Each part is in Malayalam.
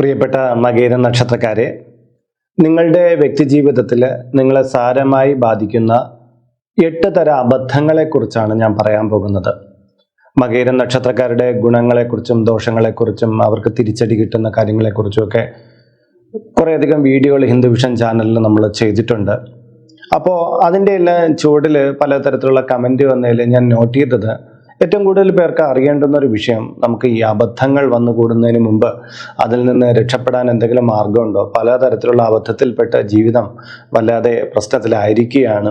പ്രിയപ്പെട്ട മകേര നക്ഷത്രക്കാരെ നിങ്ങളുടെ വ്യക്തിജീവിതത്തിൽ നിങ്ങളെ സാരമായി ബാധിക്കുന്ന എട്ട് തര അബദ്ധങ്ങളെക്കുറിച്ചാണ് ഞാൻ പറയാൻ പോകുന്നത്. മകേര നക്ഷത്രക്കാരുടെ ഗുണങ്ങളെക്കുറിച്ചും ദോഷങ്ങളെക്കുറിച്ചും അവർക്ക് തിരിച്ചടി കിട്ടുന്ന കാര്യങ്ങളെക്കുറിച്ചുമൊക്കെ കുറേയധികം വീഡിയോകൾ ഹിന്ദു വിഷൻ ചാനലിൽ നമ്മൾ ചെയ്തിട്ടുണ്ട്. അപ്പോൾ അതിന്റെ എല്ലാം ചുവടിൽ പലതരത്തിലുള്ള കമന്റ് വന്നതിൽ ഞാൻ നോട്ട് ചെയ്തത് ഏറ്റവും കൂടുതൽ പേർക്ക് അറിയേണ്ടുന്ന ഒരു വിഷയം നമുക്ക് ഈ അബദ്ധങ്ങൾ വന്നുകൂടുന്നതിന് മുമ്പ് അതിൽ നിന്ന് രക്ഷപ്പെടാൻ എന്തെങ്കിലും മാർഗമുണ്ടോ പലതരത്തിലുള്ള അബദ്ധത്തിൽപ്പെട്ട ജീവിതം വല്ലാതെ പ്രശ്നത്തിലായിരിക്കുകയാണ്.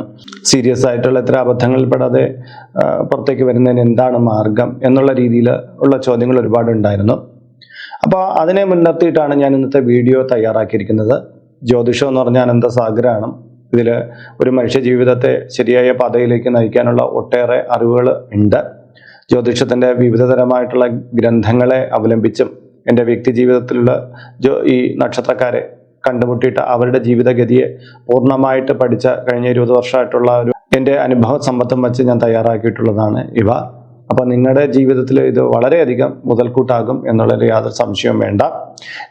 സീരിയസ് ആയിട്ടുള്ള ഇത്ര അബദ്ധങ്ങളിൽപ്പെടാതെ പെടാതെ പുറത്തേക്ക് വരുന്നതിന് എന്താണ് മാർഗം എന്നുള്ള രീതിയിൽ ഉള്ള ചോദ്യങ്ങൾ ഒരുപാടുണ്ടായിരുന്നു അപ്പോൾ അതിനെ മുൻനിർത്തിയിട്ടാണ് ഞാൻ ഇന്നത്തെ വീഡിയോ തയ്യാറാക്കിയിരിക്കുന്നത്. ജ്യോതിഷം എന്ന് പറഞ്ഞാൽ അനന്തസാഗരമാണ് ഇതിൽ ഒരു മനുഷ്യ ജീവിതത്തെ ശരിയായ പാതയിലേക്ക് നയിക്കാനുള്ള ഒട്ടേറെ അറിവുകൾ ഉണ്ട്. ജ്യോതിഷത്തിന്റെ വിവിധതരമായിട്ടുള്ള ഗ്രന്ഥങ്ങളെ അവലംബിച്ചും എന്റെ വ്യക്തി ജീവിതത്തിലുള്ള ജോ ഈ നക്ഷത്രക്കാരെ കണ്ടുമുട്ടിയിട്ട് അവരുടെ ജീവിതഗതിയെ പൂർണമായിട്ട് പഠിച്ച കഴിഞ്ഞ ഇരുപത് വർഷമായിട്ടുള്ള ഒരു എന്റെ അനുഭവ സമ്പത്തും വച്ച് ഞാൻ തയ്യാറാക്കിയിട്ടുള്ളതാണ് ഇവ. അപ്പോൾ നിങ്ങളുടെ ജീവിതത്തിൽ ഇത് വളരെയധികം മുതൽക്കൂട്ടാകും എന്നുള്ളതിൽ യാതൊരു സംശയവും വേണ്ട.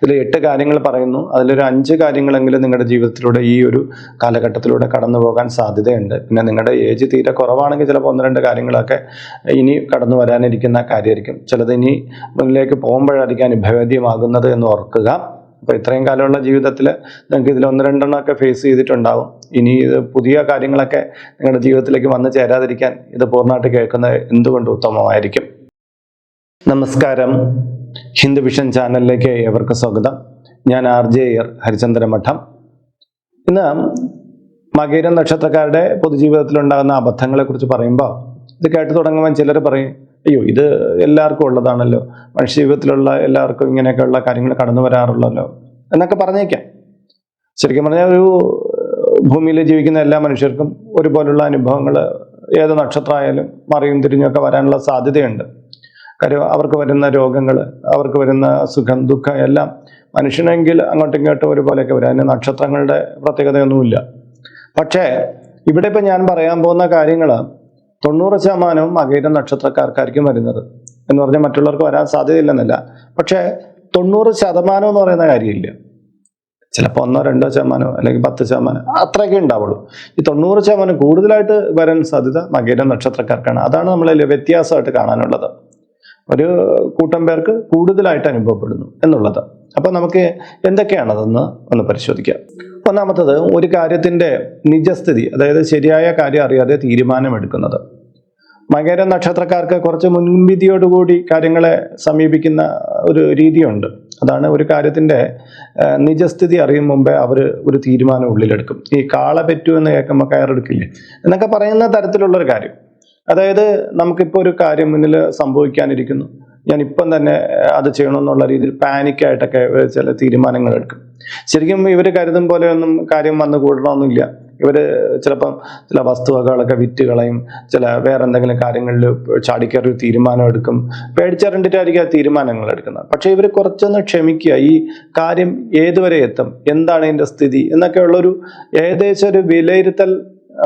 ഇതിൽ എട്ട് കാര്യങ്ങൾ പറയുന്നു. അതിലൊരു അഞ്ച് കാര്യങ്ങളെങ്കിലും നിങ്ങളുടെ ജീവിതത്തിലൂടെ ഈ ഒരു കാലഘട്ടത്തിലൂടെ കടന്നു പോകാൻ സാധ്യതയുണ്ട്. പിന്നെ നിങ്ങളുടെ ഏജ് തീരെ കുറവാണെങ്കിൽ ചിലപ്പോൾ ഒന്ന് രണ്ട് കാര്യങ്ങളൊക്കെ ഇനി കടന്നു വരാനിരിക്കുന്ന കാര്യമായിരിക്കും. ചിലത് ഇനി മുന്നിലേക്ക് പോകുമ്പോഴായിരിക്കും അനുഭവേദ്യമാകുന്നത് എന്ന് ഓർക്കുക. അപ്പോൾ ഇത്രയും കാലമുള്ള ജീവിതത്തിൽ നിങ്ങൾക്ക് ഇതിൽ ഒന്ന് രണ്ടെണ്ണമൊക്കെ ഫേസ് ചെയ്തിട്ടുണ്ടാവും. ഇനി ഇത് പുതിയ കാര്യങ്ങളൊക്കെ നിങ്ങളുടെ ജീവിതത്തിലേക്ക് വന്നു ചേരാതിരിക്കാൻ ഇത് പൂർണമായിട്ട് കേൾക്കുന്നത് എന്തുകൊണ്ട് ഉത്തമമായിരിക്കും? നമസ്കാരം. ഹിന്ദു വിഷൻ ചാനലിലേക്ക് ഏവർക്കും സ്വാഗതം. ഞാൻ ആർ ജെ എയർ ഹരിചന്ദ്ര മഠം. ഇന്ന് മകീര നക്ഷത്രക്കാരുടെ പൊതുജീവിതത്തിലുണ്ടാകുന്ന അബദ്ധങ്ങളെ കുറിച്ച് പറയുമ്പോൾ ഇത് കേട്ട് തുടങ്ങുമ്പോൾ ചിലർ പറയും അയ്യോ ഇത് എല്ലാവർക്കും ഉള്ളതാണല്ലോ. മനുഷ്യ ജീവിതത്തിലുള്ള എല്ലാവർക്കും ഇങ്ങനെയൊക്കെയുള്ള കാര്യങ്ങൾ കടന്നു വരാറുള്ളല്ലോ എന്നൊക്കെ പറഞ്ഞേക്കാം. ശരിക്കും പറഞ്ഞാൽ ഒരു ഭൂമിയിൽ ജീവിക്കുന്ന എല്ലാ മനുഷ്യർക്കും ഒരുപോലുള്ള അനുഭവങ്ങൾ ഏത് നക്ഷത്രമായാലും മറിയും തിരിഞ്ഞൊക്കെ വരാനുള്ള സാധ്യതയുണ്ട്. കാര്യം അവർക്ക് വരുന്ന രോഗങ്ങൾ അവർക്ക് വരുന്ന സുഖം ദുഃഖം എല്ലാം മനുഷ്യനെങ്കിൽ അങ്ങോട്ടും ഇങ്ങോട്ടും ഒരുപോലെയൊക്കെ വരും. അതിന് നക്ഷത്രങ്ങളുടെ പ്രത്യേകതയൊന്നുമില്ല. പക്ഷേ ഇവിടെ ഇപ്പം ഞാൻ പറയാൻ പോകുന്ന കാര്യങ്ങൾ തൊണ്ണൂറ് ശതമാനവും മകയിര നക്ഷത്രക്കാർക്കായിരിക്കും വരുന്നത് എന്ന് പറഞ്ഞാൽ മറ്റുള്ളവർക്ക് വരാൻ സാധ്യതയില്ലെന്നല്ല. പക്ഷേ തൊണ്ണൂറ് ശതമാനം എന്ന് പറയുന്ന കാര്യമില്ല. ചിലപ്പോൾ ഒന്നോ രണ്ടോ ശതമാനമോ അല്ലെങ്കിൽ പത്ത് ശതമാനം അത്രയൊക്കെ ഉണ്ടാവുള്ളൂ. ഈ തൊണ്ണൂറ് ശതമാനം കൂടുതലായിട്ട് വരാൻ സാധ്യത മകയിര നക്ഷത്രക്കാർക്കാണ്. അതാണ് നമ്മളതിൽ വ്യത്യാസമായിട്ട് കാണാനുള്ളത്. ഒരു കൂട്ടം പേർക്ക് കൂടുതലായിട്ട് അനുഭവപ്പെടുന്നു എന്നുള്ളത്. അപ്പോൾ നമുക്ക് എന്തൊക്കെയാണതെന്ന് ഒന്ന് പരിശോധിക്കാം. ഒന്നാമത്തത് ഒരു കാര്യത്തിന്റെ നിജസ്ഥിതി അതായത് ശരിയായ കാര്യം അറിയാതെ തീരുമാനമെടുക്കുന്നത്. മകര നക്ഷത്രക്കാർക്ക് കുറച്ച് മുൻവിധിയോടുകൂടി കാര്യങ്ങളെ സമീപിക്കുന്ന ഒരു രീതിയുണ്ട്. അതാണ് ഒരു കാര്യത്തിന്റെ നിജസ്ഥിതി അറിയും മുമ്പേ അവർ ഒരു തീരുമാനം ഉള്ളിലെടുക്കും. ഈ കാള പെറ്റു എന്ന് കേൾക്കുമ്പോൾ കയറെടുക്കില്ലേ? എന്നൊക്കെ പറയുന്ന തരത്തിലുള്ളൊരു കാര്യം. അതായത് നമുക്കിപ്പോൾ ഒരു കാര്യം മുന്നിൽ സംഭവിക്കാനിരിക്കുന്നു. ഞാൻ ഇപ്പം തന്നെ അത് ചെയ്യണമെന്നുള്ള രീതിയിൽ പാനിക്കായിട്ടൊക്കെ ചില തീരുമാനങ്ങൾ എടുക്കും ശരിക്കും ഇവർ കരുതും പോലെയൊന്നും കാര്യം വന്നു കൂടണമെന്നില്ല. ഇവർ ചിലപ്പം ചില വസ്തുവകകളൊക്കെ വിറ്റ് കളയും ചില വേറെ എന്തെങ്കിലും കാര്യങ്ങളിൽ ചാടിക്കയറി ഒരു തീരുമാനം എടുക്കും പേടിച്ചറിഞ്ഞിട്ടായിരിക്കും ആ തീരുമാനങ്ങൾ എടുക്കുന്നത് പക്ഷേ ഇവർ കുറച്ചൊന്ന് ക്ഷമിക്കുക. ഈ കാര്യം ഏതുവരെ എത്തും? എന്താണ് ഇതിന്റെ സ്ഥിതി? എന്നൊക്കെയുള്ളൊരു ഏകദേശം ഒരു വിലയിരുത്തൽ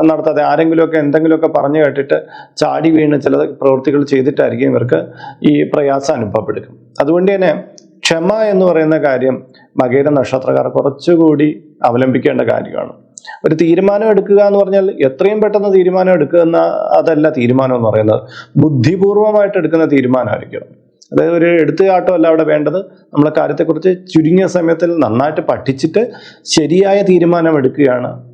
നടത്താതെ ആരെങ്കിലുമൊക്കെ എന്തെങ്കിലുമൊക്കെ പറഞ്ഞു കേട്ടിട്ട് ചാടി വീണ് ചില പ്രവൃത്തികൾ ചെയ്തിട്ടായിരിക്കും ഇവർക്ക് ഈ പ്രയാസം അനുഭവപ്പെടുക. അതുകൊണ്ട് തന്നെ ക്ഷമ എന്ന് പറയുന്ന കാര്യം മകേര നക്ഷത്രക്കാർ കുറച്ചുകൂടി അവലംബിക്കേണ്ട കാര്യമാണ്. ഒരു തീരുമാനം എടുക്കുക എന്ന് പറഞ്ഞാൽ എത്രയും പെട്ടെന്ന് തീരുമാനം എടുക്കുക എന്ന അതല്ല തീരുമാനം എന്ന് പറയുന്നത്. ബുദ്ധിപൂർവമായിട്ട് എടുക്കുന്ന തീരുമാനമായിരിക്കും അതായത് ഒരു എടുത്തുകാട്ടം അല്ല അവിടെ വേണ്ടത്. നമ്മളെ കാര്യത്തെക്കുറിച്ച് ചുരുങ്ങിയ സമയത്തിൽ നന്നായിട്ട് പഠിച്ചിട്ട് ശരിയായ തീരുമാനം എടുക്കുകയാണ്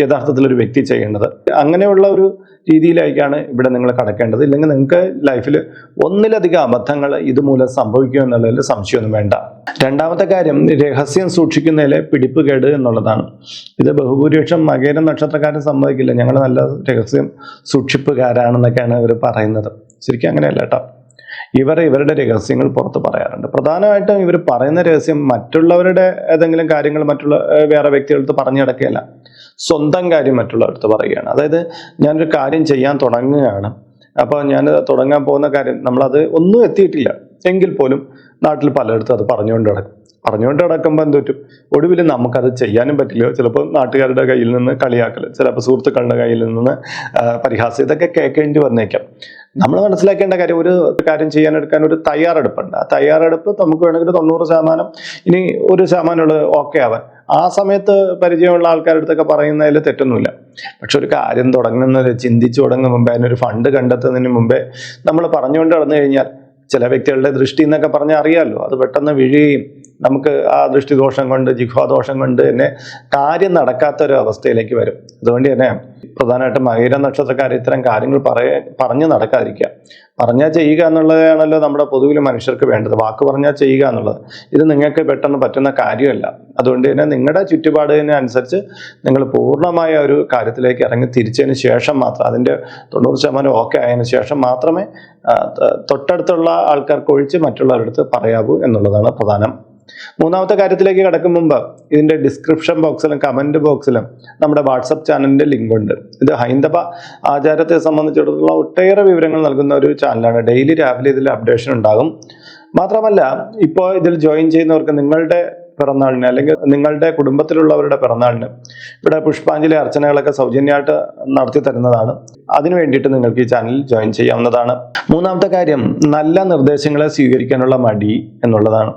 യഥാർത്ഥത്തിൽ ഒരു വ്യക്തി ചെയ്യേണ്ടത്. അങ്ങനെയുള്ള ഒരു രീതിയിലേക്കാണ് ഇവിടെ നിങ്ങൾ കടക്കേണ്ടത്. ഇല്ലെങ്കിൽ നിങ്ങൾക്ക് ലൈഫിൽ ഒന്നിലധികം അബദ്ധങ്ങൾ ഇതുമൂലം സംഭവിക്കും എന്നുള്ളതിൽ സംശയമൊന്നും വേണ്ട. രണ്ടാമത്തെ കാര്യം രഹസ്യം സൂക്ഷിക്കുന്നതിലെ പിടിപ്പുകേട് എന്നുള്ളതാണ്. ഇത് ബഹുഭൂരിപക്ഷം മകേര നക്ഷത്രക്കാരും സമ്മതിക്കില്ല. ഞങ്ങൾ നല്ല രഹസ്യം സൂക്ഷിപ്പുകാരാണെന്നൊക്കെയാണ് ഇവർ പറയുന്നത്. ശരിക്കും അങ്ങനെയല്ല കേട്ടോ. ഇവർ ഇവരുടെ രഹസ്യങ്ങൾ പുറത്ത് പറയാറുണ്ട്. പ്രധാനമായിട്ടും ഇവർ പറയുന്ന രഹസ്യം മറ്റുള്ളവരുടെ ഏതെങ്കിലും കാര്യങ്ങൾ മറ്റുള്ള വേറെ വ്യക്തികളടുത്ത് പറഞ്ഞു കിടക്കുകയല്ല. സ്വന്തം കാര്യം മറ്റുള്ളവർക്ക് പറയുകയാണ്. അതായത് ഞാനൊരു കാര്യം ചെയ്യാൻ തുടങ്ങുകയാണ്. അപ്പോൾ ഞാൻ തുടങ്ങാൻ പോകുന്ന കാര്യം നമ്മളത് ഒന്നും എത്തിയിട്ടില്ല. എങ്കിൽ പോലും നാട്ടിൽ പലയിടത്തും അത് പറഞ്ഞുകൊണ്ട് കിടക്കും പറഞ്ഞുകൊണ്ട് കിടക്കുമ്പോൾ എന്തൊറ്റും ഒടുവിൽ നമുക്കത് ചെയ്യാനും പറ്റില്ല. ചിലപ്പോൾ നാട്ടുകാരുടെ കയ്യിൽ നിന്ന് കളിയാക്കൽ ചിലപ്പോൾ സുഹൃത്തുക്കളുടെ കയ്യിൽ നിന്ന് പരിഹാസം ഇതൊക്കെ കേൾക്കേണ്ടി വന്നേക്കാം. നമ്മൾ മനസ്സിലാക്കേണ്ട കാര്യം ഒരു കാര്യം ചെയ്യാനെടുക്കാൻ ഒരു തയ്യാറെടുപ്പുണ്ട്. ആ തയ്യാറെടുപ്പ് നമുക്ക് വേണമെങ്കിൽ തൊണ്ണൂറ് ശതമാനം ഇനി ഒരു ശതമാനമുള്ളത് ഓക്കെ ആവാൻ ആ സമയത്ത് പരിചയമുള്ള ആൾക്കാരുടെ അടുത്തൊക്കെ പറയുന്നതിൽ തെറ്റൊന്നുമില്ല. പക്ഷെ ഒരു കാര്യം തുടങ്ങുന്നത് ചിന്തിച്ചു തുടങ്ങുന്ന മുമ്പേ അതിനൊരു ഫണ്ട് കണ്ടെത്തുന്നതിന് മുമ്പേ നമ്മൾ പറഞ്ഞുകൊണ്ട് നടന്നു കഴിഞ്ഞാൽ ചില വ്യക്തികളുടെ ദൃഷ്ടി എന്നൊക്കെ പറഞ്ഞാൽ അറിയാമല്ലോ. അത് പെട്ടെന്ന് വീഴുകയും നമുക്ക് ആ ദൃഷ്ടിദോഷം കൊണ്ട് ജിഹ്വാദോഷം കൊണ്ട് തന്നെ കാര്യം നടക്കാത്ത ഒരു അവസ്ഥയിലേക്ക് വരും. അതുകൊണ്ട് തന്നെ പ്രധാനമായിട്ടും മകര നക്ഷത്രക്കാർ ഇത്തരം കാര്യങ്ങൾ പറയ പറഞ്ഞു നടക്കാതിരിക്കുക. പറഞ്ഞാൽ ചെയ്യുക എന്നുള്ളതാണല്ലോ നമ്മുടെ പൊതുവിൽ മനുഷ്യർക്ക് വേണ്ടത്. വാക്ക് പറഞ്ഞാൽ ചെയ്യുക എന്നുള്ളത്. ഇത് നിങ്ങൾക്ക് പെട്ടെന്ന് പറ്റുന്ന കാര്യമല്ല. അതുകൊണ്ട് തന്നെ നിങ്ങളുടെ ചുറ്റുപാടിന് അനുസരിച്ച് നിങ്ങൾ പൂർണമായ ഒരു കാര്യത്തിലേക്ക് ഇറങ്ങി തിരിച്ചതിന് ശേഷം മാത്രം അതിന്റെ തൊണ്ണൂറ് ശതമാനം ഓക്കെ ആയതിനു ശേഷം മാത്രമേ തൊട്ടടുത്തുള്ള ആൾക്കാർക്ക് ഒഴിച്ച് മറ്റുള്ളവരുടെ അടുത്ത് പറയാവൂ എന്നുള്ളതാണ് പ്രധാനം. മൂന്നാമത്തെ കാര്യത്തിലേക്ക് കടക്കും മുമ്പ് ഇതിന്റെ ഡിസ്ക്രിപ്ഷൻ ബോക്സിലും കമന്റ് ബോക്സിലും നമ്മുടെ വാട്സപ്പ് ചാനലിന്റെ ലിങ്ക് ഉണ്ട്. ഇത് ഹൈന്ദവ ആചാരത്തെ സംബന്ധിച്ചിടത്തോളം ഒട്ടേറെ വിവരങ്ങൾ നൽകുന്ന ഒരു ചാനലാണ് ഡെയിലി രാവിലെ ഇതിൽ അപ്ഡേഷൻ ഉണ്ടാകും. മാത്രമല്ല ഇപ്പോൾ ഇതിൽ ജോയിൻ ചെയ്യുന്നവർക്ക് നിങ്ങളുടെ പിറന്നാളിന് അല്ലെങ്കിൽ നിങ്ങളുടെ കുടുംബത്തിലുള്ളവരുടെ പിറന്നാളിന് ഇവിടെ പുഷ്പാഞ്ജലി അർച്ചനകളൊക്കെ സൗജന്യമായിട്ട് നടത്തി തരുന്നതാണ്. അതിനു വേണ്ടിയിട്ട് നിങ്ങൾക്ക് ഈ ചാനൽ ജോയിൻ ചെയ്യാവുന്നതാണ്. മൂന്നാമത്തെ കാര്യം നല്ല നിർദ്ദേശങ്ങളെ സ്വീകരിക്കാനുള്ള മടി എന്നുള്ളതാണ്.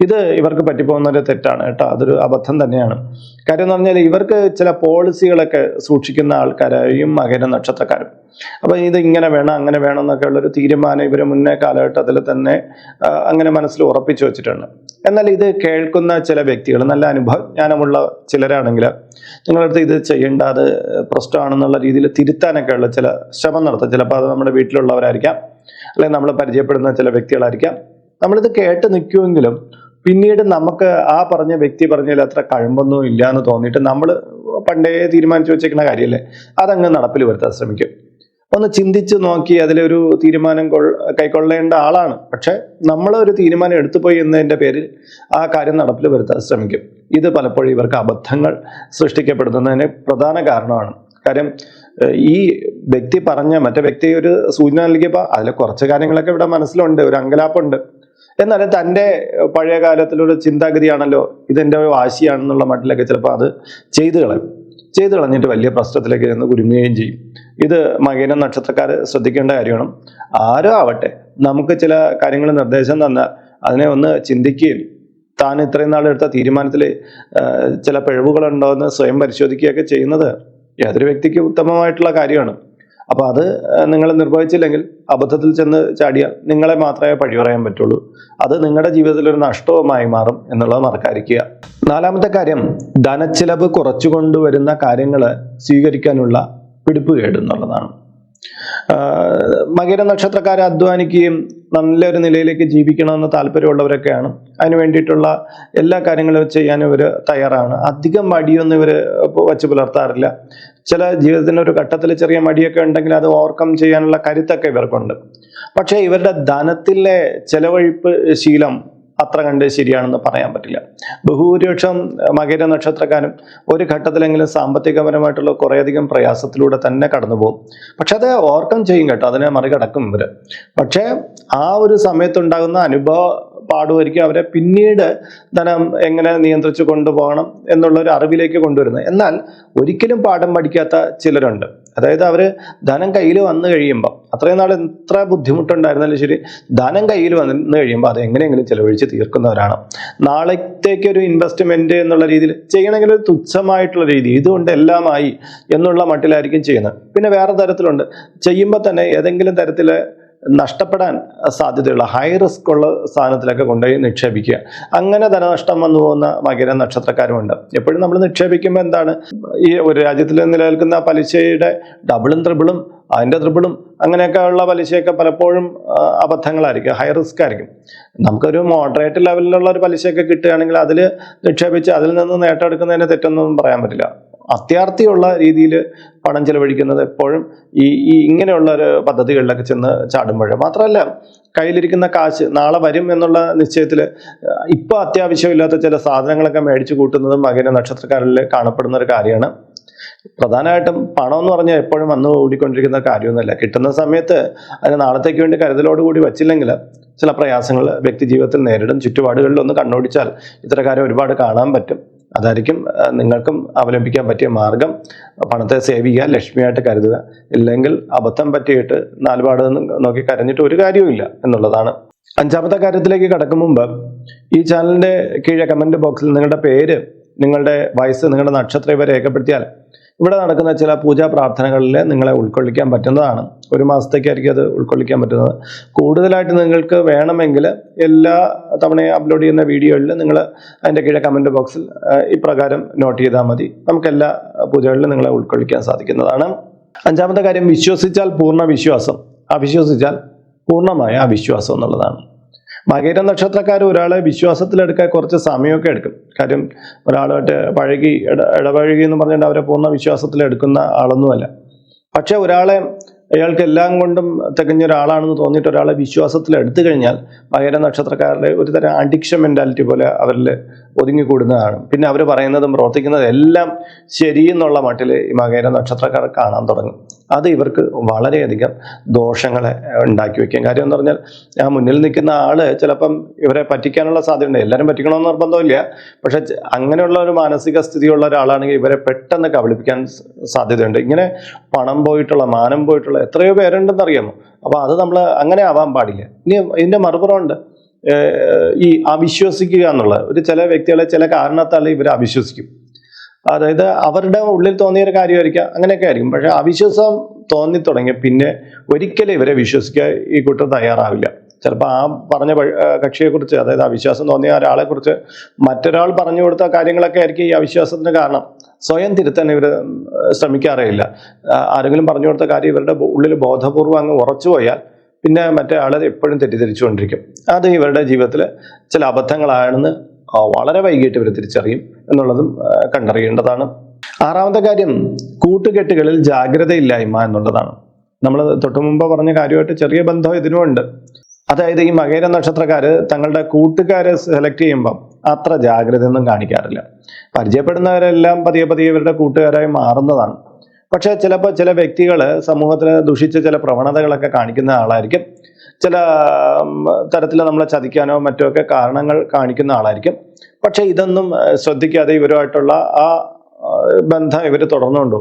ഇത് ഇവർക്ക് പറ്റിപ്പോകുന്ന ഒരു തെറ്റാണ് കേട്ടോ. അതൊരു അബദ്ധം തന്നെയാണ്. കാര്യം എന്ന് പറഞ്ഞാൽ ഇവർക്ക് ചില പോളിസികളൊക്കെ സൂക്ഷിക്കുന്ന ആൾക്കാരായും മകര നക്ഷത്രക്കാരും. അപ്പൊ ഇത് ഇങ്ങനെ വേണം അങ്ങനെ വേണം എന്നൊക്കെ ഉള്ളൊരു തീരുമാനം ഇവർ മുന്നേ കാലഘട്ടത്തിൽ തന്നെ അങ്ങനെ മനസ്സിൽ ഉറപ്പിച്ചു വെച്ചിട്ടുണ്ട്. എന്നാൽ ഇത് കേൾക്കുന്ന ചില വ്യക്തികൾ നല്ല അനുഭവജ്ഞാനമുള്ള ചിലരാണെങ്കിൽ നിങ്ങളടുത്ത് ഇത് ചെയ്യേണ്ട അത് പ്രശ്നമാണെന്നുള്ള രീതിയിൽ തിരുത്താനൊക്കെ ഉള്ള ചില ശ്രമം നടത്തും. ചിലപ്പോൾ അത് നമ്മുടെ വീട്ടിലുള്ളവരായിരിക്കാം അല്ലെങ്കിൽ നമ്മൾ പരിചയപ്പെടുന്ന ചില വ്യക്തികളായിരിക്കാം. നമ്മളിത് കേട്ട് നിൽക്കുമെങ്കിലും പിന്നീട് നമുക്ക് ആ പറഞ്ഞ വ്യക്തി പറഞ്ഞതിൽ അത്ര കഴമ്പൊന്നും ഇല്ല എന്ന് തോന്നിയിട്ട് നമ്മൾ പണ്ടേ തീരുമാനിച്ചു വെച്ചേക്കുന്ന കാര്യമല്ലേ അതങ്ങ് നടപ്പിൽ വരുത്താൻ ശ്രമിക്കും. ഒന്ന് ചിന്തിച്ച് നോക്കി അതിലൊരു തീരുമാനം കൈക്കൊള്ളേണ്ട ആളാണ്. പക്ഷെ നമ്മൾ ഒരു തീരുമാനം എടുത്തു പോയി എന്നതിന്റെ പേരിൽ ആ കാര്യം നടപ്പിൽ വരുത്താൻ ശ്രമിക്കും. ഇത് പലപ്പോഴും ഇവർക്ക് അബദ്ധങ്ങൾ സൃഷ്ടിക്കപ്പെടുന്നതിന് പ്രധാന കാരണമാണ്. കാര്യം ഈ വ്യക്തി പറഞ്ഞ മറ്റേ വ്യക്തി ഒരു സൂചന നൽകിയപ്പോൾ അതിൽ കുറച്ച് കാര്യങ്ങളൊക്കെ ഇവിടെ മനസ്സിലുണ്ട് ഒരു അങ്കലാപ്പുണ്ട്. എന്നാലും തന്റെ പഴയ കാലത്തിലുള്ള ചിന്താഗതിയാണല്ലോ ഇതെന്റെ ഒരു വാശിയാണെന്നുള്ള മട്ടിലൊക്കെ ചിലപ്പോൾ അത് ചെയ്തു കളയും. ചെയ്തു കളഞ്ഞിട്ട് വലിയ പ്രശ്നത്തിലേക്ക് ചെന്ന് കുരുങ്ങുകയും ചെയ്യും. ഇത് മകേന നക്ഷത്രക്കാർ ശ്രദ്ധിക്കേണ്ട കാര്യമാണ്. ആരോ ആവട്ടെ നമുക്ക് ചില കാര്യങ്ങൾ നിർദ്ദേശം തന്നാൽ അതിനെ ഒന്ന് ചിന്തിക്കുകയും താൻ ഇത്രയും നാൾ എടുത്ത തീരുമാനത്തിൽ ചില പിഴവുകളുണ്ടോ എന്ന് സ്വയം പരിശോധിക്കുകയൊക്കെ ചെയ്യുന്നത് ഏതൊരു വ്യക്തിക്ക് ഉത്തമമായിട്ടുള്ള കാര്യമാണ്. അപ്പോൾ അത് നിങ്ങൾ നിർവഹിച്ചില്ലെങ്കിൽ അബദ്ധത്തിൽ ചെന്ന് ചാടിയാൽ നിങ്ങളെ മാത്രമേ പഴി പറയാൻ പറ്റുള്ളൂ. അത് നിങ്ങളുടെ ജീവിതത്തിൽ ഒരു നഷ്ടവുമായി മാറും എന്നുള്ളത് മറക്കാതിരിക്കുക. നാലാമത്തെ കാര്യം ധനച്ചിലവ് കുറച്ചു കൊണ്ടുവരുന്ന കാര്യങ്ങൾ സ്വീകരിക്കാനുള്ള പിടിപ്പുകേട് എന്നുള്ളതാണ്. ആഹ് മകര നക്ഷത്രക്കാരെ അധ്വാനിക്കുകയും നല്ലൊരു നിലയിലേക്ക് ജീവിക്കണമെന്ന് താല്പര്യമുള്ളവരൊക്കെയാണ്. അതിന് വേണ്ടിയിട്ടുള്ള എല്ലാ കാര്യങ്ങളും ചെയ്യാൻ ഇവർ തയ്യാറാണ്. അധികം മടിയൊന്നും ഇവർ വച്ച് പുലർത്താറില്ല. ചില ജീവിതത്തിന്റെ ഒരു ഘട്ടത്തിൽ ചെറിയ മടിയൊക്കെ ഉണ്ടെങ്കിൽ അത് ഓവർകം ചെയ്യാനുള്ള കരുത്തൊക്കെ ഇവർക്കുണ്ട്. പക്ഷേ ഇവരുടെ ധനത്തിലെ ചെലവഴിപ്പ് ശീലം അത്ര കണ്ട് ശരിയാണെന്ന് പറയാൻ പറ്റില്ല. ബഹുഭൂരിപക്ഷം മകര നക്ഷത്രക്കാരും ഒരു ഘട്ടത്തിലെങ്കിലും സാമ്പത്തികപരമായിട്ടുള്ള കുറേയധികം പ്രയാസത്തിലൂടെ തന്നെ കടന്നു പോകും പക്ഷെ അത് ഓവർകം ചെയ്യും കേട്ടോ അതിനെ മറികടക്കും ഇവർ പക്ഷേ ആ ഒരു സമയത്തുണ്ടാകുന്ന അനുഭവ പാടുമായിരിക്കും അവരെ പിന്നീട് ധനം എങ്ങനെ നിയന്ത്രിച്ചു കൊണ്ടുപോകണം എന്നുള്ള ഒരു അറിവിലേക്ക് കൊണ്ടുവരുന്നത്. എന്നാൽ ഒരിക്കലും പാഠം പഠിക്കാത്ത ചിലരുണ്ട്. അതായത് അവർ ധനം കയ്യിൽ വന്നു കഴിയുമ്പോൾ അത്രയും നാൾ എത്ര ബുദ്ധിമുട്ടുണ്ടായിരുന്നാലും ശരി ധനം കയ്യിൽ വന്നു കഴിയുമ്പോൾ അത് എങ്ങനെയെങ്കിലും ചിലവഴിച്ച് തീർക്കുന്നവരാണ്. നാളത്തേക്ക് ഒരു ഇൻവെസ്റ്റ്മെന്റ് എന്നുള്ള രീതിയിൽ ചെയ്യണമെങ്കിൽ ഒരു തുച്ഛമായിട്ടുള്ള രീതി ഇതുകൊണ്ട് എല്ലാമായി എന്നുള്ള മട്ടിലായിരിക്കും ചെയ്യുന്നത്. പിന്നെ വേറെ തരത്തിലുണ്ട്. ചെയ്യുമ്പോൾ തന്നെ ഏതെങ്കിലും തരത്തിൽ നഷ്ടപ്പെടാൻ സാധ്യതയുള്ള ഹൈ റിസ്ക് ഉള്ള സാധനത്തിലൊക്കെ കൊണ്ടുപോയി നിക്ഷേപിക്കുക. അങ്ങനെ ധനനഷ്ടം വന്നു പോകുന്ന മകര നക്ഷത്രക്കാരുമുണ്ട്. എപ്പോഴും നമ്മൾ നിക്ഷേപിക്കുമ്പോൾ എന്താണ്? ഈ ഒരു രാജ്യത്തിൽ നിലനിൽക്കുന്ന പലിശയുടെ ഡബിളും ത്രിബിളും അതിന്റെ ത്രിബിളും അങ്ങനെയൊക്കെ ഉള്ള പലിശയൊക്കെ പലപ്പോഴും അബദ്ധങ്ങളായിരിക്കും. ഹൈ റിസ്ക് ആയിരിക്കും. നമുക്കൊരു മോഡറേറ്റ് ലെവലിലുള്ള ഒരു പലിശയൊക്കെ കിട്ടുകയാണെങ്കിൽ അതിൽ നിക്ഷേപിച്ച് അതിൽ നിന്ന് നേട്ടം എടുക്കുന്നതിന് തെറ്റൊന്നും പറയാൻ പറ്റില്ല. അത്യാർത്ഥിയുള്ള രീതിയിൽ പണം ചെലവഴിക്കുന്നത് എപ്പോഴും ഈ ഈ ഇങ്ങനെയുള്ള ഒരു പദ്ധതികളിലൊക്കെ ചെന്ന് ചാടുമ്പോൾ മാത്രമല്ല കയ്യിലിരിക്കുന്ന കാശ് നാളെ വരും എന്നുള്ള നിശ്ചയത്തിൽ ഇപ്പോൾ അത്യാവശ്യമില്ലാത്ത ചില സാധനങ്ങളൊക്കെ മേടിച്ചു കൂട്ടുന്നതും മകര നക്ഷത്രക്കാരിൽ കാണപ്പെടുന്ന ഒരു കാര്യമാണ്. പ്രധാനമായിട്ടും പണം എന്ന് പറഞ്ഞാൽ എപ്പോഴും വന്നു ഓടിക്കൊണ്ടിരിക്കുന്ന കാര്യമൊന്നുമല്ല. കിട്ടുന്ന സമയത്ത് അതിന് നാളത്തേക്ക് വേണ്ടി കരുതലോടുകൂടി വച്ചില്ലെങ്കിൽ ചില പ്രയാസങ്ങൾ വ്യക്തി ജീവിതത്തിൽ നേരിടും. ചുറ്റുപാടുകളിൽ ഒന്ന് കണ്ണോടിച്ചാൽ ഇത്തരക്കാരെ ഒരുപാട് കാണാൻ പറ്റും. അതായിരിക്കും നിങ്ങൾക്കും അവലംബിക്കാൻ പറ്റിയ മാർഗം. പണത്തെ സേവ് ചെയ്യുക ലക്ഷ്മിയായിട്ട് കരുതുക. ഇല്ലെങ്കിൽ അബദ്ധം പറ്റിയിട്ട് നാലുപാട് നോക്കി കരഞ്ഞിട്ട് ഒരു കാര്യവുമില്ല എന്നുള്ളതാണ്. അഞ്ചാമത്തെ കാര്യത്തിലേക്ക് കടക്കും മുമ്പ് ഈ ചാനലിന്റെ കീഴെ കമന്റ് ബോക്സിൽ നിങ്ങളുടെ പേര് നിങ്ങളുടെ വയസ്സ് നിങ്ങളുടെ നക്ഷത്രം ഇവ രേഖപ്പെടുത്തിയാൽ ഇവിടെ നടക്കുന്ന ചില പൂജാ പ്രാർത്ഥനകളിൽ നിങ്ങളെ ഉൾക്കൊള്ളിക്കാൻ പറ്റുന്നതാണ്. ഒരു മാസത്തേക്കായിരിക്കും അത് ഉൾക്കൊള്ളിക്കാൻ പറ്റുന്നത്. കൂടുതലായിട്ട് നിങ്ങൾക്ക് വേണമെങ്കിൽ എല്ലാ തവണയും അപ്ലോഡ് ചെയ്യുന്ന വീഡിയോയിൽ നിങ്ങൾ അതിന്റെ കീഴെ കമന്റ് ബോക്സിൽ ഇപ്രകാരം നോട്ട് ചെയ്താൽ മതി. നമുക്ക് എല്ലാ പൂജകളിലും നിങ്ങളെ ഉൾക്കൊള്ളിക്കാൻ സാധിക്കുന്നതാണ്. അഞ്ചാമത്തെ കാര്യം വിശ്വസിച്ചാൽ പൂർണ വിശ്വാസം. അവിശ്വസിച്ചാൽ പൂർണമായ അവിശ്വാസം എന്നുള്ളതാണ്. മകര നക്ഷത്രക്കാർ ഒരാളെ വിശ്വാസത്തിലെടുക്കാൻ കുറച്ച് സമയമൊക്കെ എടുക്കും. കാര്യം ഒരാളുമായിട്ട് പഴകി ഇട ഇടപഴകി എന്ന് പറഞ്ഞിട്ട് അവരെ പൂർണ വിശ്വാസത്തിലെടുക്കുന്ന ആളൊന്നുമല്ല. പക്ഷെ ഒരാളെ അയാൾക്ക് എല്ലാം കൊണ്ടും തികഞ്ഞ ഒരാളാണെന്ന് തോന്നിയിട്ട് ഒരാളെ വിശ്വാസത്തിൽ എടുത്തു കഴിഞ്ഞാൽ മകര നക്ഷത്രക്കാരുടെ ഒരു തരം അഡിക്ഷൻ മെന്റാലിറ്റി പോലെ അവരിൽ ഒതുങ്ങിക്കൂടുന്നതാണ്. പിന്നെ അവർ പറയുന്നതും പ്രവർത്തിക്കുന്നതും എല്ലാം ശരിയെന്നുള്ള മട്ടിൽ ഈ മകര നക്ഷത്രക്കാർ കാണാൻ തുടങ്ങും. അത് ഇവർക്ക് വളരെയധികം ദോഷങ്ങളെ ഉണ്ടാക്കി വെക്കും കാര്യം എന്ന് പറഞ്ഞാൽ ആ മുന്നിൽ നിൽക്കുന്ന ആൾ ചിലപ്പം ഇവരെ പറ്റിക്കാനുള്ള സാധ്യതയുണ്ട്. എല്ലാവരും പറ്റിക്കണമെന്ന് നിർബന്ധമില്ല. പക്ഷെ അങ്ങനെയുള്ള ഒരു മാനസിക സ്ഥിതിയുള്ള ഒരാളാണെങ്കിൽ ഇവരെ പെട്ടെന്ന് കബളിപ്പിക്കാൻ സാധ്യതയുണ്ട്. ഇങ്ങനെ പണം പോയിട്ടുള്ള മാനം പോയിട്ടുള്ള എത്രയോ പേരുണ്ടെന്ന് അറിയാമോ? അപ്പോൾ അത് നമ്മൾ അങ്ങനെ ആവാൻ പാടില്ല. ഇനി ഇതിന്റെ മറുപുറമുണ്ട് ഈ അവിശ്വസിക്കുക എന്നുള്ളത്. ഒരു ചില വ്യക്തികളെ ചില കാരണത്താൽ ഇവർ അവിശ്വസിക്കും. അതായത് അവരുടെ ഉള്ളിൽ തോന്നിയ ഒരു കാര്യമായിരിക്കാം അങ്ങനെയൊക്കെ ആയിരിക്കും. പക്ഷെ അവിശ്വാസം തോന്നി തുടങ്ങിയ പിന്നെ ഒരിക്കലും ഇവരെ വിശ്വസിക്കാൻ ഈ കൂട്ടർ തയ്യാറാവില്ല. ചിലപ്പോൾ ആ പറഞ്ഞ കക്ഷിയെക്കുറിച്ച് അതായത് അവിശ്വാസം തോന്നിയ ഒരാളെ കുറിച്ച് മറ്റൊരാൾ പറഞ്ഞു കൊടുത്ത കാര്യങ്ങളൊക്കെ ആയിരിക്കും ഈ അവിശ്വാസത്തിന് കാരണം. സ്വയം തിരുത്താൻ ഇവർ ശ്രമിക്കാറേയില്ല. ആരെങ്കിലും പറഞ്ഞു കൊടുത്ത കാര്യം ഇവരുടെ ഉള്ളിൽ ബോധപൂർവം അങ്ങ് ഉറച്ചു പോയാൽ പിന്നെ മറ്റേ ആളെ എപ്പോഴും തെറ്റിദ്ധരിച്ചുകൊണ്ടിരിക്കും. അത് ഇവരുടെ ജീവിതത്തിൽ ചില അബദ്ധങ്ങളാണെന്ന് വളരെ വൈകിട്ട് ഇവർ തിരിച്ചറിയും. എന്നുള്ളതും കണ്ടറിയേണ്ടതാണ്. ആറാമത്തെ കാര്യം കൂട്ടുകെട്ടുകളിൽ ജാഗ്രതയില്ലായ്മ എന്നുള്ളതാണ്. നമ്മൾ തൊട്ടു മുമ്പ് പറഞ്ഞ കാര്യമായിട്ട് ചെറിയ ബന്ധം ഇതിനുമുണ്ട് അതായത് ഈ മകേര നക്ഷത്രക്കാര് തങ്ങളുടെ കൂട്ടുകാരെ സെലക്ട് ചെയ്യുമ്പം അത്ര ജാഗ്രതയൊന്നും കാണിക്കാറില്ല. പരിചയപ്പെടുന്നവരെല്ലാം പതിയെ പതിയെ ഇവരുടെ കൂട്ടുകാരായി മാറുന്നതാണ്. പക്ഷേ ചിലപ്പോൾ ചില വ്യക്തികൾ സമൂഹത്തിൽ ദുഷിച്ച ചില പ്രവണതകളൊക്കെ കാണിക്കുന്ന ആളായിരിക്കും. ചില തരത്തിൽ നമ്മളെ ചതിക്കാനോ മറ്റോ ഒക്കെ കാരണങ്ങൾ കാണിക്കുന്ന ആളായിരിക്കും. പക്ഷെ ഇതൊന്നും ശ്രദ്ധിക്കാതെ ഇവരുമായിട്ടുള്ള ആ, ബന്ധം ഇവർ തുടർന്നുകൊണ്ടു.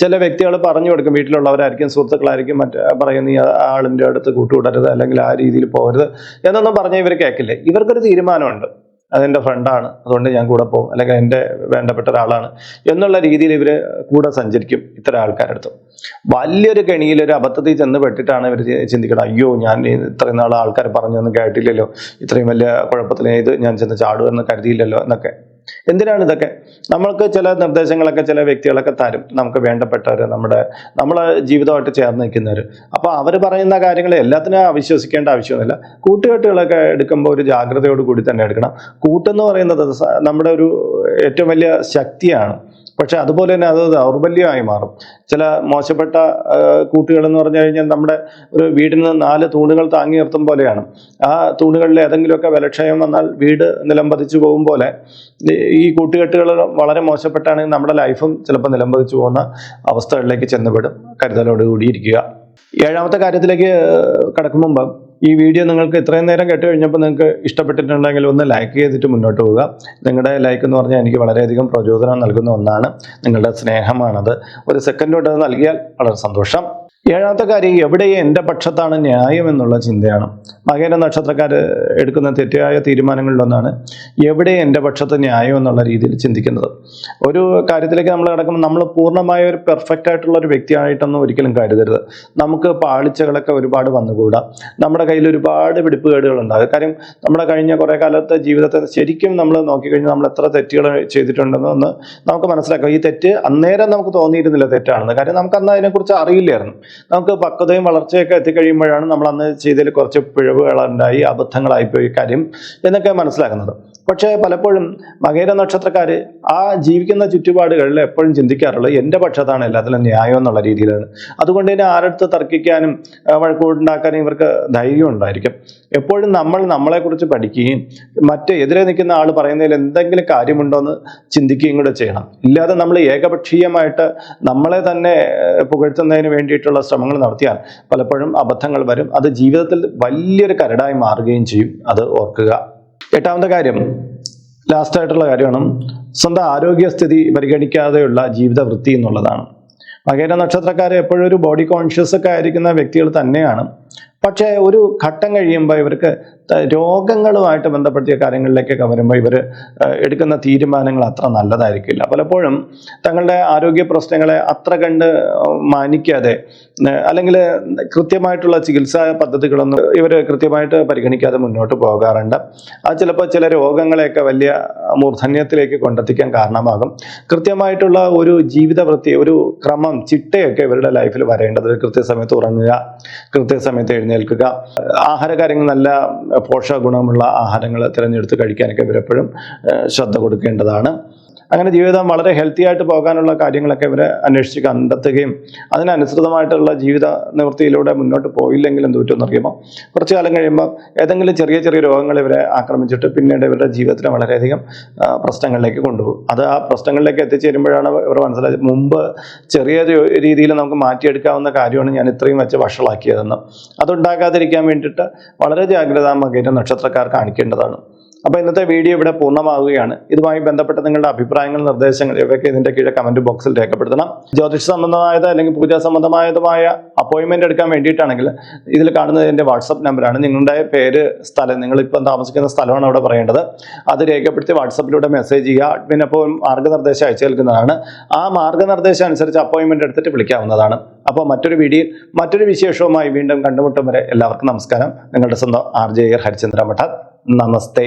ചില വ്യക്തികൾ പറഞ്ഞു കൊടുക്കും വീട്ടിലുള്ളവരായിരിക്കും സുഹൃത്തുക്കളായിരിക്കും മറ്റേ പറയുന്ന ഈ ആളിന്റെ അടുത്ത് കൂട്ടുകൂടരുത് അല്ലെങ്കിൽ ആ രീതിയിൽ പോകരുത് എന്നൊന്നും പറഞ്ഞാൽ ഇവർ കേൾക്കില്ലേ ഇവർക്കൊരു തീരുമാനമുണ്ട്. അതെന്റെ ഫ്രണ്ടാണ്. അതുകൊണ്ട് ഞാൻ കൂടെ പോകും. അല്ലെങ്കിൽ എന്റെ വേണ്ടപ്പെട്ട ഒരാളാണ്. എന്നുള്ള രീതിയിൽ ഇവർ കൂടെ സഞ്ചരിക്കും ഇത്തരം ആൾക്കാരുടെ അടുത്ത്. വലിയൊരു കെണിയിൽ ഒരു അബദ്ധത്തിൽ ചെന്ന് പെട്ടിട്ടാണ് ഇവർ ചിന്തിക്കണം അയ്യോ ഞാൻ ഇത്രയും നാൾ ആൾക്കാർ പറഞ്ഞൊന്നും കേട്ടില്ലല്ലോ. ഇത്രയും വലിയ കുഴപ്പത്തിൽ ഇത് ഞാൻ ചെന്ന് ചാടുമെന്ന് കരുതിയില്ലല്ലോ എന്നൊക്കെ. എന്തിനാണ് ഇതൊക്കെ? നമ്മൾക്ക് ചില നിർദ്ദേശങ്ങളൊക്കെ ചില വ്യക്തികളൊക്കെ തരും. നമുക്ക് വേണ്ടപ്പെട്ടവർ നമ്മുടെ നമ്മളെ ജീവിതമായിട്ട് ചേർന്ന് നിൽക്കുന്നവർ അപ്പോൾ അവർ പറയുന്ന കാര്യങ്ങൾ എല്ലാത്തിനും അവിശ്വസിക്കേണ്ട ആവശ്യമൊന്നുമില്ല. കൂട്ടുകെട്ടുകളൊക്കെ എടുക്കുമ്പോൾ ഒരു ജാഗ്രതയോട് കൂടി തന്നെ എടുക്കണം. കൂട്ടെന്ന് പറയുന്നത് നമ്മുടെ ഒരു ഏറ്റവും വലിയ ശക്തിയാണ്. പക്ഷെ അതുപോലെ തന്നെ അത് ദൗർബല്യമായി മാറും. ചില മോശപ്പെട്ട കൂട്ടുകൾ എന്ന് പറഞ്ഞു കഴിഞ്ഞാൽ നമ്മുടെ ഒരു വീടിന് നാല് തൂണുകൾ താങ്ങി നിർത്തും പോലെയാണ്. ആ തൂണുകളിൽ ഏതെങ്കിലുമൊക്കെ വിലക്ഷയം വന്നാൽ വീട് നിലംപതിച്ചു പോകും പോലെ ഈ- കൂട്ടുകെട്ടുകൾ വളരെ മോശപ്പെട്ടാണെങ്കിൽ നമ്മുടെ ലൈഫും ചിലപ്പോൾ നിലംപതിച്ചു പോകുന്ന അവസ്ഥകളിലേക്ക് ചെന്നുപെടും. കരുതലോടുകൂടി ഇരിക്കുക. ഏഴാമത്തെ കാര്യത്തിലേക്ക് കടക്കും മുമ്പ് ഈ വീഡിയോ നിങ്ങൾക്ക് ഇത്രയും നേരം കേട്ട് കഴിഞ്ഞപ്പോൾ നിങ്ങൾക്ക് ഇഷ്ടപ്പെട്ടിട്ടുണ്ടെങ്കിൽ ഒന്ന് ലൈക്ക് ചെയ്തിട്ട് മുന്നോട്ട് പോവുക. നിങ്ങളുടെ ലൈക്ക് എന്ന് പറഞ്ഞാൽ എനിക്ക് വളരെയധികം പ്രചോദനം നൽകുന്ന ഒന്നാണ്. നിങ്ങളുടെ സ്നേഹമാണത്. ഒരു സെക്കൻഡ് തൊട്ട് അത് നൽകിയാൽ വളരെ സന്തോഷം. ഏഴാമത്തെ കാര്യം എവിടെ എന്റെ പക്ഷത്താണ് ന്യായം എന്നുള്ള ചിന്തയാണ്. മകേര നക്ഷത്രക്കാർ എടുക്കുന്ന തെറ്റായ തീരുമാനങ്ങളിലൊന്നാണ് എവിടെ എന്റെ പക്ഷത്ത് ന്യായം എന്നുള്ള രീതിയിൽ ചിന്തിക്കുന്നത്. ഒരു കാര്യത്തിലേക്ക് നമ്മൾ കിടക്കുമ്പോൾ നമ്മൾ പൂർണമായ ഒരു പെർഫെക്റ്റ് ആയിട്ടുള്ള ഒരു വ്യക്തിയായിട്ടൊന്നും ഒരിക്കലും കരുതരുത്. നമുക്ക് പാളിച്ചകളൊക്കെ ഒരുപാട് വന്നുകൂടാ. നമ്മുടെ കയ്യിൽ ഒരുപാട് പിടിപ്പുകേടുകൾ ഉണ്ടാകും കാര്യം നമ്മുടെ കഴിഞ്ഞ കുറേ കാലത്തെ ജീവിതത്തെ ശരിക്കും നമ്മൾ നോക്കിക്കഴിഞ്ഞാൽ നമ്മൾ എത്ര തെറ്റുകൾ ചെയ്തിട്ടുണ്ടെന്ന് നമുക്ക് മനസ്സിലാക്കാം. ഈ തെറ്റ് അന്നേരം നമുക്ക് തോന്നിയിരുന്നില്ല തെറ്റാണെന്ന്. കാര്യം നമുക്ക് അന്ന് അതിനെക്കുറിച്ച് അറിയില്ലായിരുന്നു. നമുക്ക് പക്വതയും വളർച്ചയൊക്കെ എത്തിക്കഴിയുമ്പോഴാണ് നമ്മൾ അന്ന് ചെയ്തതിൽ കുറച്ച് പിഴവുകളുണ്ടായി അബദ്ധങ്ങളായിപ്പോയി കാര്യം എന്നൊക്കെ മനസ്സിലാക്കുന്നത്. പക്ഷേ പലപ്പോഴും മകേര നക്ഷത്രക്കാർ ആ ജീവിക്കുന്ന ചുറ്റുപാടുകളിൽ എപ്പോഴും ചിന്തിക്കാറുള്ളത് എന്റെ പക്ഷത്താണ് എല്ലാത്തിലും ന്യായം എന്നുള്ള രീതിയിലാണ്. അതുകൊണ്ട് തന്നെ ആരടുത്ത് തർക്കിക്കാനും വഴക്കൂടുണ്ടാക്കാനും ഇവർക്ക് ധൈര്യം ഉണ്ടായിരിക്കും. എപ്പോഴും നമ്മൾ നമ്മളെക്കുറിച്ച് പഠിക്കുകയും മറ്റ് എതിരെ നിൽക്കുന്ന ആൾ പറയുന്നതിൽ എന്തെങ്കിലും കാര്യമുണ്ടോ എന്ന് ചിന്തിക്കുകയും കൂടെ ചെയ്യണം. ഇല്ലാതെ നമ്മൾ ഏകപക്ഷീയമായിട്ട് നമ്മളെ തന്നെ പുകഴ്ത്തുന്നതിന് വേണ്ടിയിട്ടുള്ള ശ്രമങ്ങൾ നടത്തിയാൽ പലപ്പോഴും അബദ്ധങ്ങൾ വരും. അത് ജീവിതത്തിൽ വലിയൊരു കരടായി മാറുകയും ചെയ്യും. അത് ഓർക്കുക. എട്ടാമത്തെ കാര്യം ലാസ്റ്റ് ആയിട്ടുള്ള കാര്യമാണ് സ്വന്തം ആരോഗ്യസ്ഥിതി പരിഗണിക്കാതെയുള്ള ജീവിത വൃത്തി എന്നുള്ളതാണ്. മകേര നക്ഷത്രക്കാരെ എപ്പോഴും ഒരു ബോഡി കോൺഷ്യസ് ഒക്കെ ആയിരിക്കുന്ന വ്യക്തികൾ തന്നെയാണ്. പക്ഷേ ഒരു ഘട്ടം കഴിയുമ്പോൾ ഇവർക്ക് രോഗങ്ങളുമായിട്ട് ബന്ധപ്പെടുത്തിയ കാര്യങ്ങളിലേക്കൊക്കെ വരുമ്പോൾ ഇവർ എടുക്കുന്ന തീരുമാനങ്ങൾ അത്ര നല്ലതായിരിക്കില്ല. പലപ്പോഴും തങ്ങളുടെ ആരോഗ്യ പ്രശ്നങ്ങളെ അത്ര കണ്ട് മാനിക്കാതെ അല്ലെങ്കിൽ കൃത്യമായിട്ടുള്ള ചികിത്സാ പദ്ധതികളൊന്നും ഇവർ കൃത്യമായിട്ട് പരിഗണിക്കാതെ മുന്നോട്ട് പോകാറുണ്ട്. അത് ചിലപ്പോൾ ചില രോഗങ്ങളെയൊക്കെ വലിയ മൂർധന്യത്തിലേക്ക് കൊണ്ടെത്തിക്കാൻ കാരണമാകും. കൃത്യമായിട്ടുള്ള ഒരു ജീവിത വൃത്തി ഒരു ക്രമം ചിട്ടയൊക്കെ ഇവരുടെ ലൈഫിൽ വരേണ്ടത് കൃത്യസമയത്ത് ഉറങ്ങുക കൃത്യസമയത്ത് എഴുന്നേൽക്കുക. ആഹാര കാര്യങ്ങൾ നല്ല പോഷക ഗുണമുള്ള ആഹാരങ്ങൾ തിരഞ്ഞെടുത്ത് കഴിക്കാനൊക്കെ ഇവരെപ്പോഴും ശ്രദ്ധ കൊടുക്കേണ്ടതാണ്. അങ്ങനെ ജീവിതം വളരെ ഹെൽത്തി ആയിട്ട് പോകാനുള്ള കാര്യങ്ങളൊക്കെ ഇവരെ അന്വേഷിച്ച് കണ്ടെത്തുകയും അതിനനുസൃതമായിട്ടുള്ള ജീവിത നിവൃത്തിയിലൂടെ മുന്നോട്ട് പോയില്ലെങ്കിൽ എന്ത് പറ്റുമെന്ന് അറിയുമ്പോൾ കുറച്ചു കാലം കഴിയുമ്പോൾ ഏതെങ്കിലും ചെറിയ ചെറിയ രോഗങ്ങൾ ഇവരെ ആക്രമിച്ചിട്ട് പിന്നീട് ഇവരുടെ ജീവിതത്തിനെ വളരെയധികം പ്രശ്നങ്ങളിലേക്ക് കൊണ്ടുപോകും. അത് ആ പ്രശ്നങ്ങളിലേക്ക് എത്തിച്ചേരുമ്പോഴാണ് ഇവർ മനസ്സിലായത് മുമ്പ് ചെറിയ രീതിയിൽ നമുക്ക് മാറ്റിയെടുക്കാവുന്ന കാര്യമാണ് ഞാൻ ഇത്രയും വെച്ച് വഷളാക്കിയതെന്ന്. അതുണ്ടാകാതിരിക്കാൻ വേണ്ടിയിട്ട് വളരെ ജാഗ്രത മകേറ്റ നക്ഷത്രക്കാർ കാണിക്കേണ്ടതാണ്. അപ്പോൾ ഇന്നത്തെ വീഡിയോ ഇവിടെ പൂർണമാവുകയാണ്. ഇതുമായി ബന്ധപ്പെട്ട നിങ്ങളുടെ അഭിപ്രായങ്ങൾ നിർദ്ദേശങ്ങൾ ഇവയൊക്കെ ഇതിന്റെ കീഴെ കമന്റ് ബോക്സിൽ രേഖപ്പെടുത്തണം. ജ്യോതിഷ സംബന്ധമായത് അല്ലെങ്കിൽ പൂജാ സംബന്ധമായതുമായ അപ്പോയിന്റ്മെന്റ് എടുക്കാൻ വേണ്ടിയിട്ടാണെങ്കിൽ ഇതിൽ കാണുന്നത് എന്റെ വാട്സപ്പ് നമ്പറാണ് നിങ്ങളുടെ പേര് സ്ഥലം നിങ്ങൾ ഇപ്പം താമസിക്കുന്ന സ്ഥലമാണ് അവിടെ പറയേണ്ടത്. അത് രേഖപ്പെടുത്തി വാട്സപ്പിലൂടെ മെസ്സേജ് ചെയ്യുക. അഡ്മിൻ അപ്പോൾ മാർഗനിർദ്ദേശം അയച്ചു നൽകുന്നതാണ്. ആ മാർഗനിർദ്ദേശം അനുസരിച്ച് അപ്പോയിന്റ്മെന്റ് എടുത്തിട്ട് വിളിക്കാവുന്നതാണ്. അപ്പോൾ മറ്റൊരു വീഡിയോ മറ്റൊരു വിശേഷവുമായി വീണ്ടും കണ്ടുമുട്ടും വരെ എല്ലാവർക്കും നമസ്കാരം. നിങ്ങളുടെ സ്വന്തം ആർ ജെ ഹരിചന്ദ്ര മഠ नमस्ते।